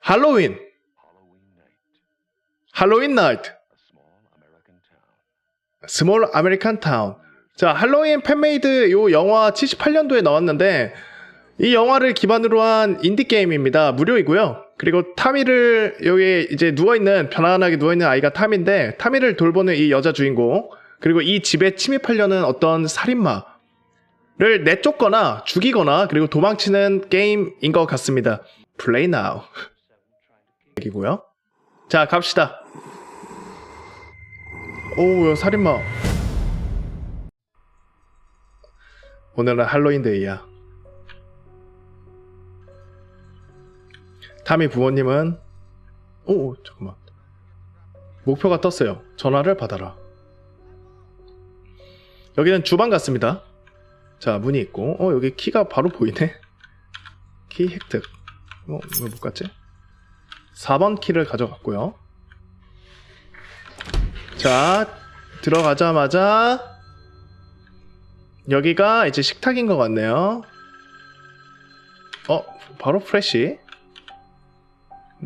할로윈. 할로윈 나이트. 스몰 아메리칸 타운. 자, 할로윈 팬메이드 요 영화 78년도에 나왔는데 이 영화를 기반으로 한 인디 게임입니다. 무료이고요. 그리고 타미를 여기 이제 누워 있는 편안하게 누워 있는 아이가 타미인데 타미를 돌보는 이 여자 주인공 그리고 이 집에 침입하려는 어떤 살인마를 내쫓거나 죽이거나 그리고 도망치는 게임인 것 같습니다. 얘기고요. 자, 갑시다. 오, 야, 살인마. 오늘은 할로윈 데이야. 타미 부모님은 오, 잠깐만. 목표가 떴어요. 전화를 받아라. 여기는 주방 같습니다. 자, 문이 있고, 어, 여기 키가 바로 보이네. 키 획득. 어, 왜 못 갔지? 4번 키를 가져갔고요. 자, 들어가자마자 여기가 이제 식탁인 것 같네요. 어, 바로 프레쉬를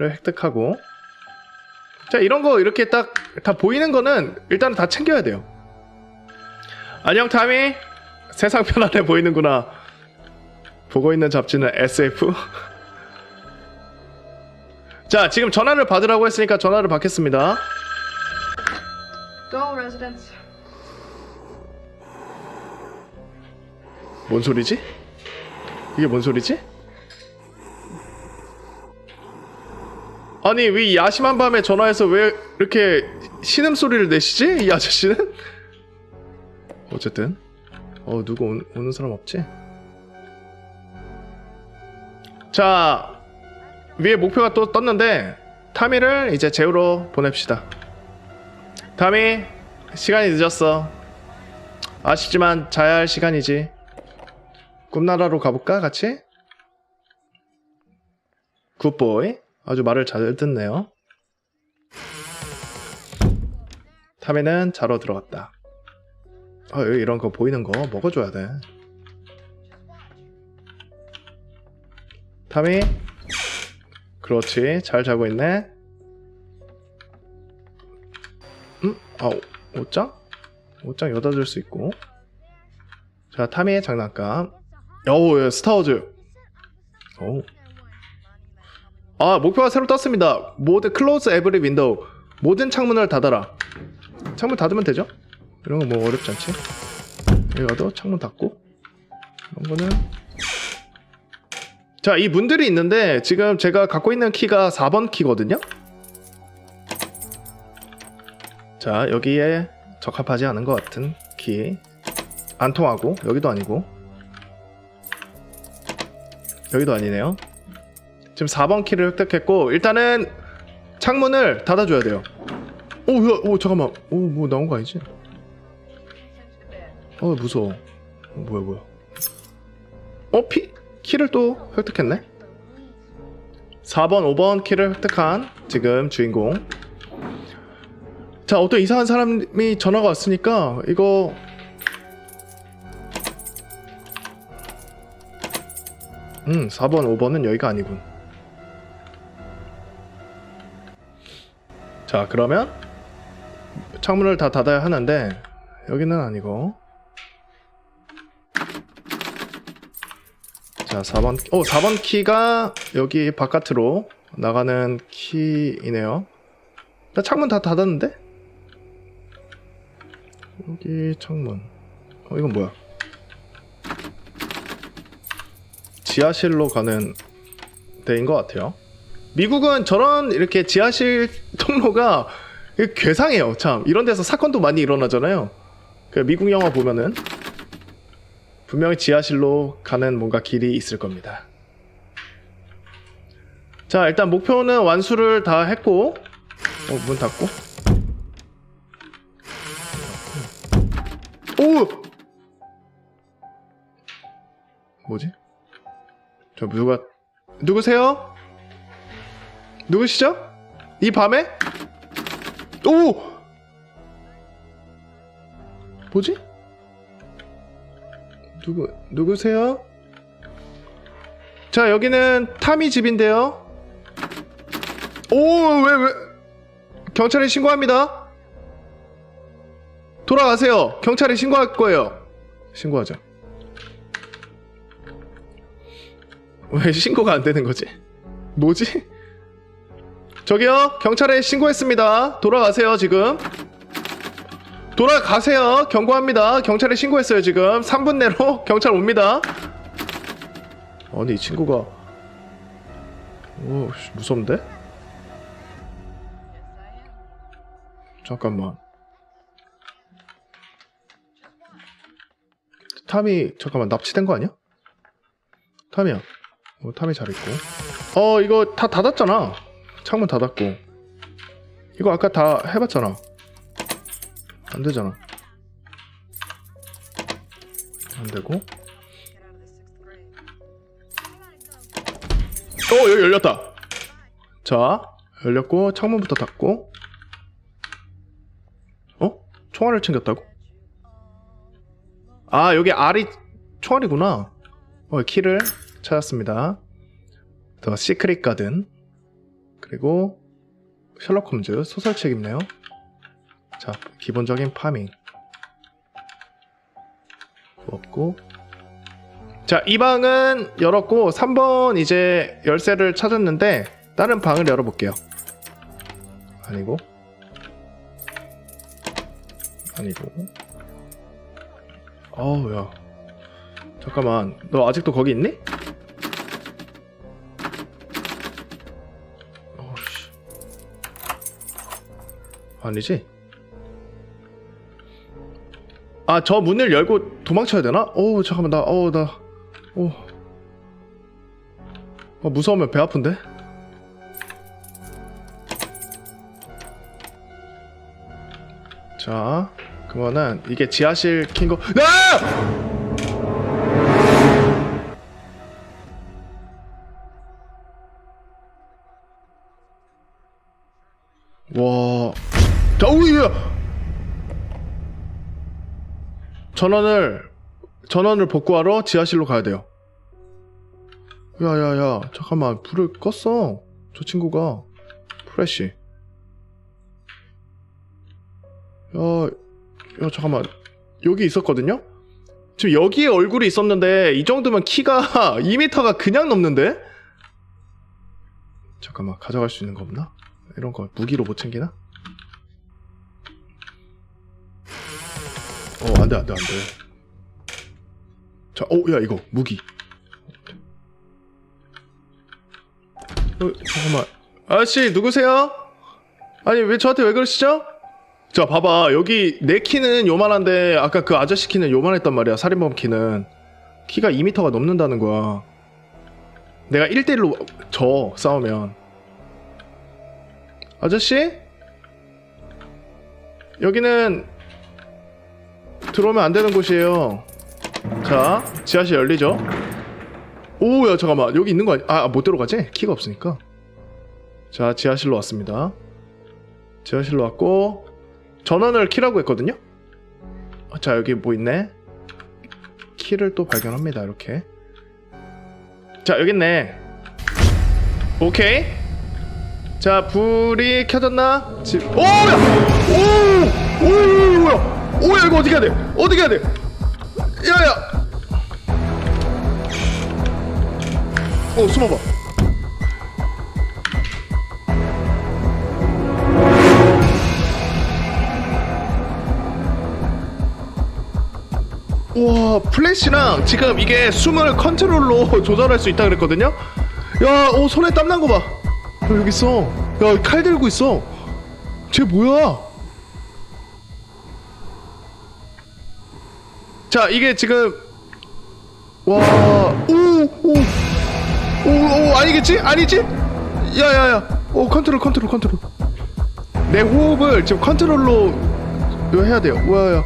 획득하고 자, 이런 거 이렇게 딱 다 보이는 거는 일단은 다 챙겨야 돼요. 안녕, 타미. 세상 편안해 보이는구나. 보고 있는 잡지는 SF. 자, 지금 전화를 받으라고 했으니까 전화를 받겠습니다. Go, residents. 뭔 소리지? 이게 뭔 소리지? 아니 왜이 야심한 밤에 전화해서 왜 이렇게 신음 소리를 내시지? 이 아저씨는? 어쨌든 어 누구 오, 오는 사람 없지? 자 위에 목표가 또 떴는데 타미를 이제 제우로 보냅시다. 타미 시간이 늦었어. 아쉽지만 자야 할 시간이지. 꿈나라로 가볼까 같이? 굿보이. 아주 말을 잘 듣네요. 타미는 자러 들어갔다. 아 여기 이런 거 보이는 거 먹어줘야 돼. 타미 그렇지. 잘 자고 있네. 음? 아 오- 옷장? 옷장 여다 줄 수 있고. 자 타미의 장난감. 어우 예, 스타워즈. 어우. 아 목표가 새로 떴습니다. 모든 클로즈 에브리 윈도우. 모든 창문을 닫아라. 창문 닫으면 되죠? 이런 거 뭐 어렵지 않지? 여기 가도 창문 닫고. 이런 거는 자 이 문들이 있는데 지금 제가 갖고 있는 키가 4번 키거든요 자 여기에 적합하지 않은 것 같은 키 안 통하고 여기도 아니고 여기도 아니네요. 지금 4번 키를 획득했고 일단은 창문을 닫아줘야 돼요. 오, 야, 오 잠깐만. 오, 뭐 나온 거 아니지? 어, 무서워. 어, 뭐야, 뭐야. 어, 피 키를 또 획득했네. 4번, 5번 키를 획득한 지금 주인공. 자, 어떤 이상한 사람이 전화가 왔으니까 이거 음, 4번, 5번은 여기가 아니군. 자, 그러면 창문을 다 닫아야 하는데 여기는 아니고. 자, 4번. 어, 4번 키가 여기 바깥으로 나가는 키이네요. 나 창문 다 닫았는데? 여기 창문. 어, 이건 뭐야? 지하실로 가는 데인 것 같아요. 미국은 저런 이렇게 지하실 통로가 괴상해요. 참 이런 데서 사건도 많이 일어나잖아요. 그 미국 영화 보면은 분명히 지하실로 가는 뭔가 길이 있을 겁니다. 자 일단 목표는 완수를 다 했고 어, 문 닫고 오 뭐지? 저 누가 누구세요? 누구시죠? 이 밤에? 오! 뭐지? 누구 누구세요? 자 여기는 타미 집인데요. 오, 왜, 왜? 경찰에 신고합니다. 돌아가세요. 경찰에 신고할 거예요. 신고하자. 왜 신고가 안 되는 거지? 뭐지? 저기요, 경찰에 신고했습니다. 돌아가세요, 지금. 돌아가세요. 경고합니다. 경찰에 신고했어요, 지금. 3분 내로 경찰 옵니다. 아니, 이 친구가. 오, 씨, 무섭는데? 잠깐만. 탐이, 잠깐만, 납치된 거 아니야? 탐이야. 어, 탐이 잘 있고. 어, 이거 다 닫았잖아. 창문 닫았고. 이거 아까 다 해봤잖아. 안 되잖아. 안 되고. 어, 여기 열렸다. 자, 열렸고, 창문부터 닫고. 어? 총알을 챙겼다고? 아, 여기 R이 총알이구나. 어, 키를 찾았습니다. 더 시크릿 가든. 그리고 셜록 홈즈 소설책 있네요. 자, 기본적인 파밍. 없고. 자, 이 방은 열었고 3번 이제 열쇠를 찾았는데 다른 방을 열어볼게요. 아니고. 아니고. 어우, 야. 잠깐만. 너 아직도 거기 있니? 아니지? 아, 저 문을 열고 도망쳐야 되나? 어, 잠깐만, 나, 어, 나, 어. 어, 무서우면 배 아픈데? 자, 그러면은, 이게 지하실 킨 거, 아! 전원을 전원을 복구하러 지하실로 가야 돼요. 야야야 잠깐만. 불을 껐어. 저 친구가. 프레쉬. 야, 야 잠깐만. 여기 있었거든요? 지금 여기에 얼굴이 있었는데 이 정도면 키가 2m가 그냥 넘는데? 잠깐만. 가져갈 수 있는 거 없나? 이런 거 무기로 못 챙기나 어 안돼 안돼 안돼 자, 어, 야, 이거, 무기. 어, 잠깐만. 아저씨, 누구세요? 아니, 왜 저한테 왜 그러시죠? 자, 봐봐. 여기 내 키는 요만한데, 아까 그 아저씨 키는 요만했단 말이야. 살인범 키는. 키가 2m가 넘는다는 거야. 내가 1대1로 져, 싸우면. 아저씨? 여기는 들어오면 안 되는 곳이에요. 자, 지하실 열리죠? 오, 야, 잠깐만. 여기 있는 거 아니, 아, 못 들어가지? 키가 없으니까. 자, 지하실로 왔습니다. 지하실로 왔고, 전원을 키라고 했거든요? 어, 자, 여기 뭐 있네? 키를 또 발견합니다, 이렇게. 자, 여기 있네. 오케이. 자, 불이 켜졌나? 지... 오, 야! 오! 어떻게 해야 돼? 어떻게 해야 돼? 야야! 어 숨어봐. 와 플래시랑 지금 이게 숨을 컨트롤로 조절할 수 있다 그랬거든요. 야, 오 손에 땀 난 거 봐. 야, 여기 있어. 야, 칼 들고 있어. 쟤 뭐야? 자, 이게 지금 와, 오, 오, 아니겠지? 아니지? 야, 야, 야, 오, 컨트롤, 컨트롤, 컨트롤. 내 호흡을 지금 컨트롤로 해야 돼요. 와, 야. 야,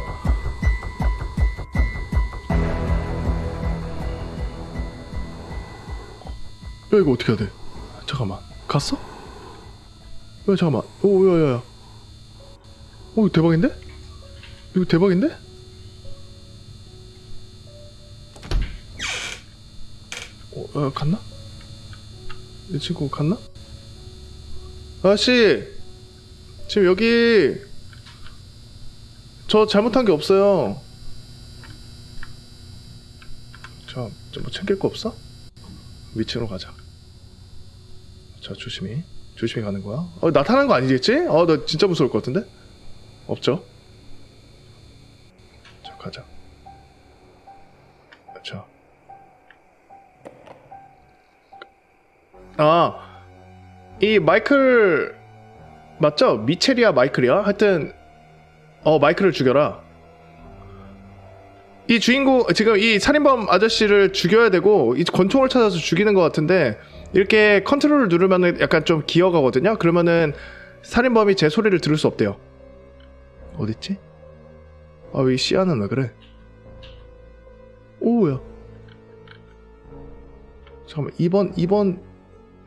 이거 어떻게 해야 돼? 잠깐만, 갔어? 야, 잠깐만, 오, 야, 야, 야. 오, 대박인데? 이거 대박인데? 어, 어, 갔나? 이 친구 갔나? 아저씨 지금 여기 저 잘못한 게 없어요 저뭐 챙길 거 없어? 위층으로 가자 자 조심히 조심히 가는 거야 어 나타난 거 아니겠지? 어나 진짜 무서울 것 같은데 없죠 자 가자 자 아, 이 마이클 맞죠? 미첼이야 마이클이야? 하여튼 어 마이클을 죽여라. 이 주인공 지금 이 살인범 아저씨를 죽여야 되고 이 권총을 찾아서 죽이는 것 같은데 이렇게 컨트롤을 누르면은 약간 좀 기어가거든요. 그러면은 살인범이 제 소리를 들을 수 없대요. 어딨지? 아이 시야는 왜 그래? 오야. 잠깐만 2번 2번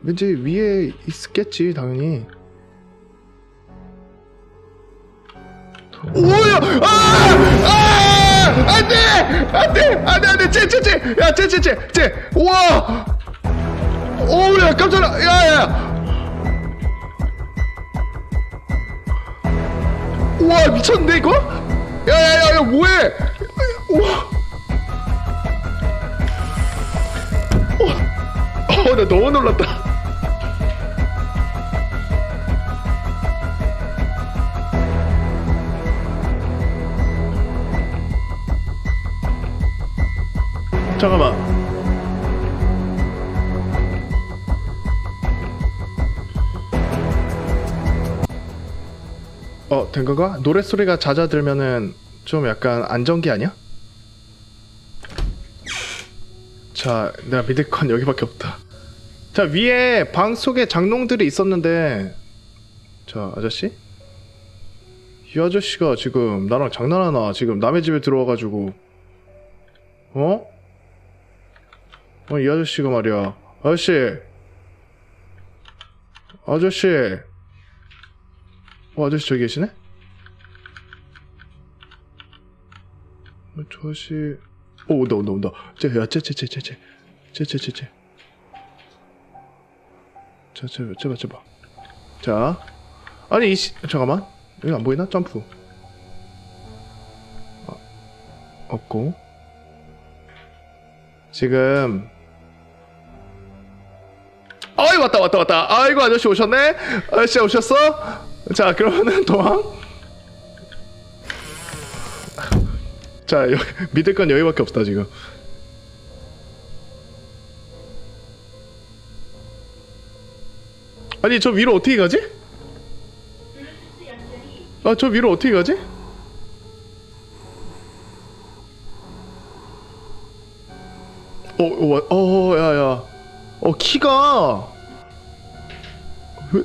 왠지 위에 있겠지 당연히. 오야? 아! 아! 안 돼! 안 돼! 안 돼 안 돼. 쟤 쟤 쟤 야 쟤 쟤 쟤 쟤. 우와! 오야 깜짝아. 야야 우와 미쳤는데 이거? 야 야 야 야 뭐해? 우와. 어, 나 너무 놀랐다. 잠깐만. 어, 된 건가? 노랫소리가 잦아들면은 좀 약간 안정기 아니야? 자, 내가 믿을 건 여기밖에 없다. 자, 위에 방 속에 장롱들이 있었는데, 자, 아저씨? 이 아저씨가 지금 나랑 장난하나? 지금 남의 집에 들어와가지고, 어? 어, 이 아저씨가 말이야. 아저씨! 아저씨! 어, 아저씨 저기 계시네? 어, 저 아저씨. 오, 온다, 온다, 온다. 쟤, 야, 쟤, 쟤, 쟤, 쟤, 쟤. 쟤, 쟤, 쟤, 쟤. 자, 쟤, 쟤 봐, 쟤 봐. 자. 아니, 이 씨, 잠깐만. 여기 안 보이나? 점프. 어, 없고. 지금. 아이, 왔다, 왔다, 왔다. 아이고, 아저씨 오셨네? 아저씨 오셨어? 자, 그러면은 도망. 자, 여, 믿을 건 여기밖에 없다 지금. 아니 저 위로 어떻게 가지? 아저 위로 어떻게 가지? 어, 어, 와- 어, 야, 야, 어 키가, 왜,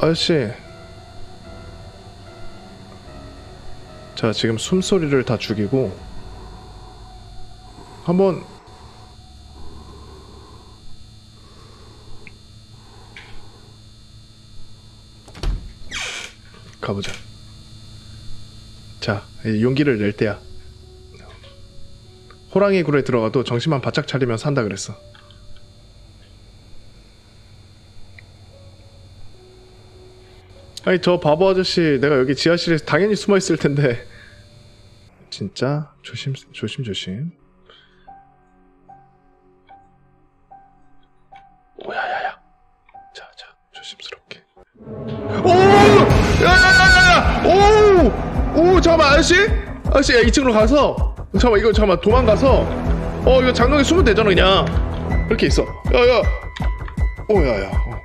아저씨. 자, 지금 숨소리를 다 죽이고 한번 가보자. 자, 용기를 낼 때야. 호랑이 굴에 들어가도 정신만 바짝 차리면 산다 그랬어. 아니 저 바보 아저씨 내가 여기 지하실에 당연히 숨어 있을 텐데. 진짜? 조심 조심 조심. 오야야야. 자자 조심스럽게. 오! 야야야야 오오 잠깐만 아저씨? 아저씨 야 2층으로 가서 잠깐만 이거 잠깐만 도망가서 어 이거 장롱에 숨으면 되잖아 그냥 이렇게 있어 야야 오야야 어.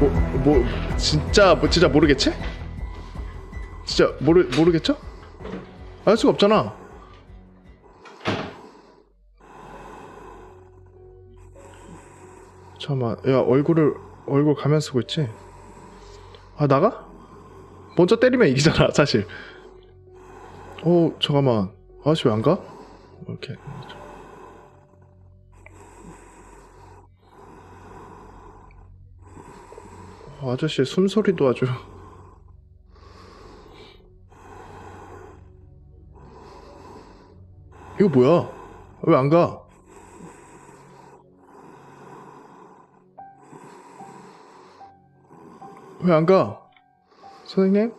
뭐, 뭐, 진짜, 뭐, 진짜 모르겠지? 진짜, 모르, 모르겠죠? 알 수가 없잖아. 잠깐만, 야, 얼굴을, 얼굴 가면 쓰고 있지? 아, 나가? 먼저 때리면 이기잖아, 사실. 어, 잠깐만. 아저씨 왜 안 가? 이렇게. 아저씨 숨소리도 아주. 이거 뭐야? 왜 안 가? 왜 안 가? 선생님?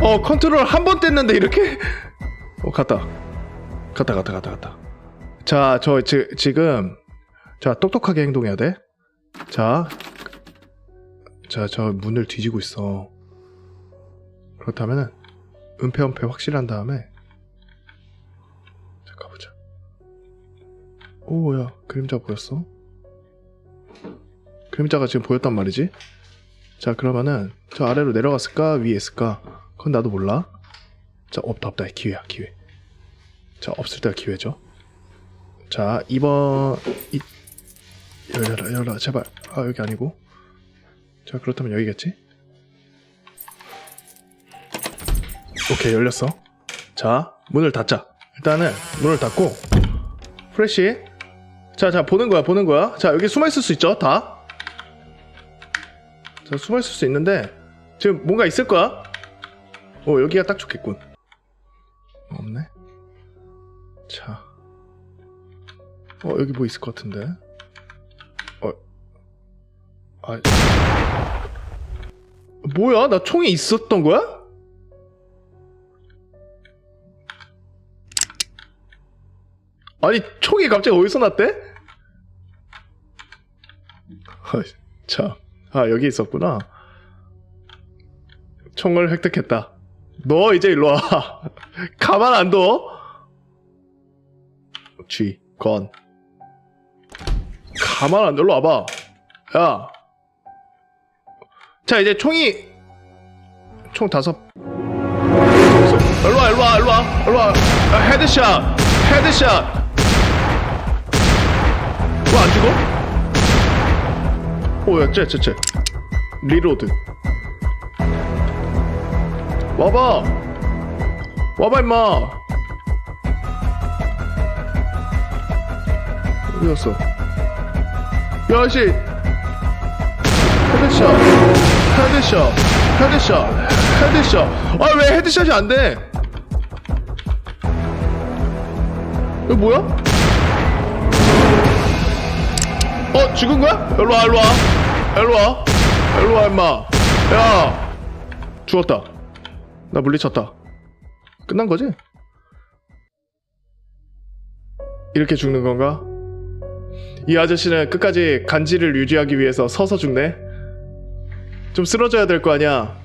어 컨트롤 한 번 뗐는데 이렇게 어 갔다 갔다 갔다 갔다 갔다 자저 지금 자 똑똑하게 행동해야 돼 자 자 저 문을 뒤지고 있어. 그렇다면은 은폐 은폐 확실한 다음에 자 가보자. 오야. 그림자 보였어? 그림자가 지금 보였단 말이지? 자 그러면은 저 아래로 내려갔을까? 위에 있을까? 그건 나도 몰라. 자 없다 없다. 기회야 기회. 자 없을 때가 기회죠 자 2번 이... 열려라 열려라. 제발. 아 여기 아니고. 자 그렇다면 여기겠지? 오케이 열렸어. 자 문을 닫자. 일단은 문을 닫고. 프레시 자 자 보는 거야 보는 거야. 자 여기 숨어 있을 수 있죠 다? 자, 숨어 있을 수 있는데 지금 뭔가 있을 거야. 어, 여기가 딱 좋겠군. 없네. 자. 어, 여기 뭐 있을 것 같은데. 어. 아. 뭐야? 나 총이 있었던 거야? 아니, 총이 갑자기 어디서 났대? 아, 참. 아 여기 있었구나 총을 획득했다 너 이제 일로 와 가만 안둬 G 건 가만 안 둬. 일로 와봐 야 자 이제 총이 총 다섯 일로 와 일로 와 일로 와 일로 와 아, 헤드샷 헤드샷 왜안 죽어? 오야 쟤, 쟤, 쟤. 리로드. 와봐. 와봐 임마. 어디 갔어? 야 아저씨. 헤드샷. 헤드샷. 헤드샷. 헤드샷. 아 왜 헤드샷이 안 돼? 이거 뭐야? 어 죽은 거야? 일로 와 일로 와 일로 와 일로 와 임마 야 죽었다 나 물리쳤다 끝난 거지? 이렇게 죽는 건가? 이 아저씨는 끝까지 간지를 유지하기 위해서 서서 죽네 좀 쓰러져야 될 거 아니야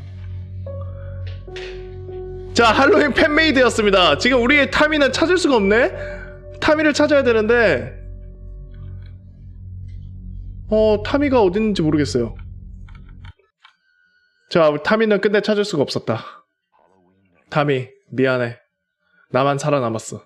자 할로윈 팬메이드였습니다 지금 우리의 타미는 찾을 수가 없네 타미를 찾아야 되는데 어, 타미가 어디 있는지 모르겠어요. 자, 타미는 끝내 찾을 수가 없었다. 타미, 미안해. 나만 살아남았어.